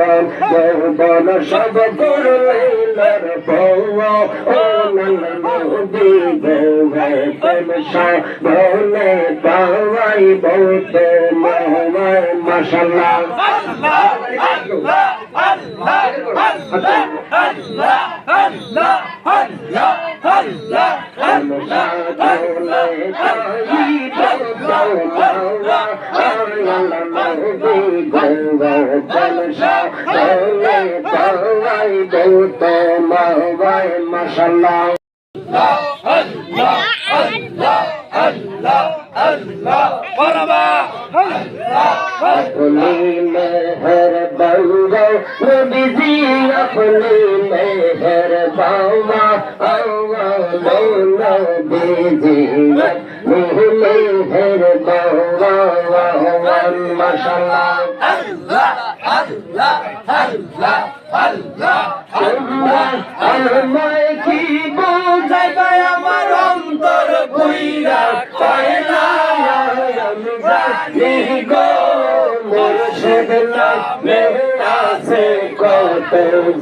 পান যৌবন সব করলার পৌয়া ও নন্দী গৌহে পেমসা ভোলে পাওয়াই মহামায় মশাল্লাহ। মাসাল্লাহ अपनी मेहर बाबा मोदी अपनी मेहर बाबा औला बीजी मेहर बाबा माशाल्लाह আমায় কি বোঝাইবে আমার অন্তর কইরা কয় না আমি জানি গো মুর্শিদ নামে আছে কত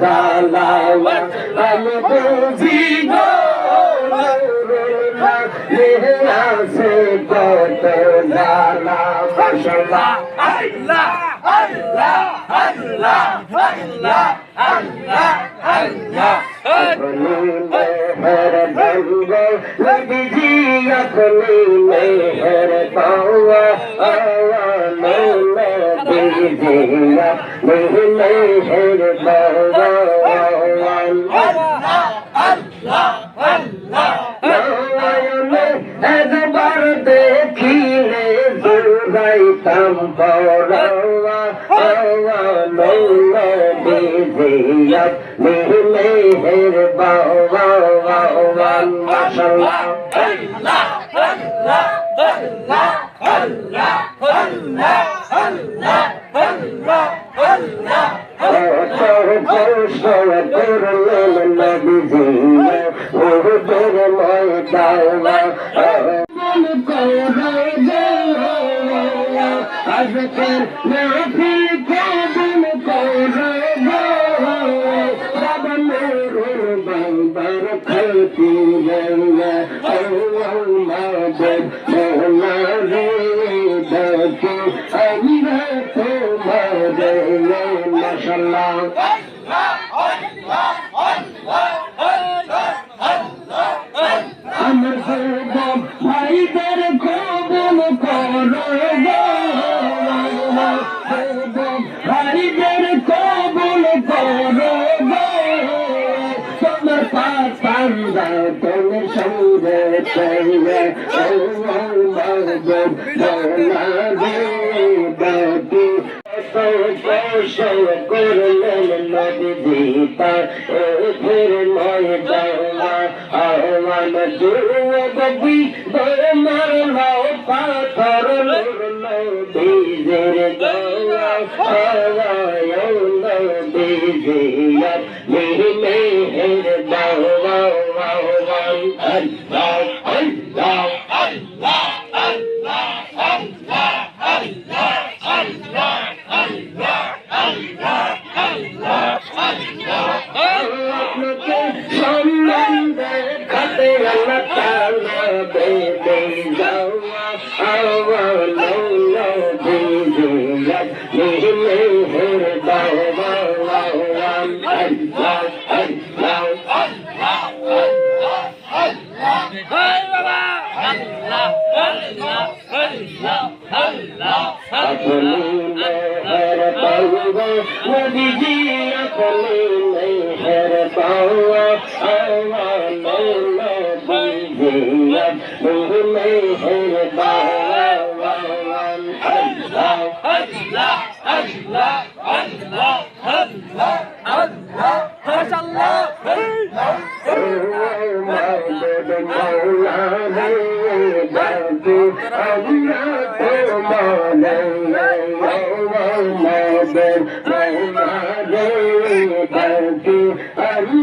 জালা আমি বুঝি গো আছে কত জালা মাশাল্লাহ আল্লাহ। আল্লাহ আল্লাহ আল্লাহ আল্লাহ আল্লাহ নবীজি আপনি মেহর পাওয়া আওয়া নবীজি আপনি মেহর পাওয়া দিজিয়া মিলে হের বাবা মাশাল্লাহ করলেন নবীজিয়া ওদের ময়দানা আজকের মাহফিল কবুল مولا هو المعبد مولانا بكي أمينة مدينة ما شاء الله سيد المغضوب مولاي بابي سوف شكر للمجد اغفر مولاي اعوان دعوة কবি তোমার নাও পাথর বীজের গলায় বীজ মেহে Hey, now, hey, now, hey. গো নদীজি আপনি মেহের পাওয়া আমার নদীজি আপনি মেহের পাওয়া আল্লাহ আল্লাহ আল্লাহ আল্লাহ আল্লাহ আল্লাহ। মাশাআল্লাহ মাওলানা মাওলানা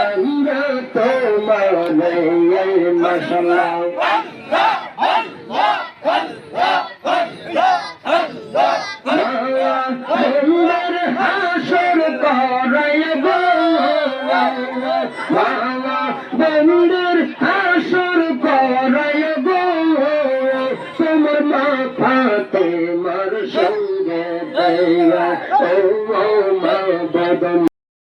আমরা তোমার মশলা I don't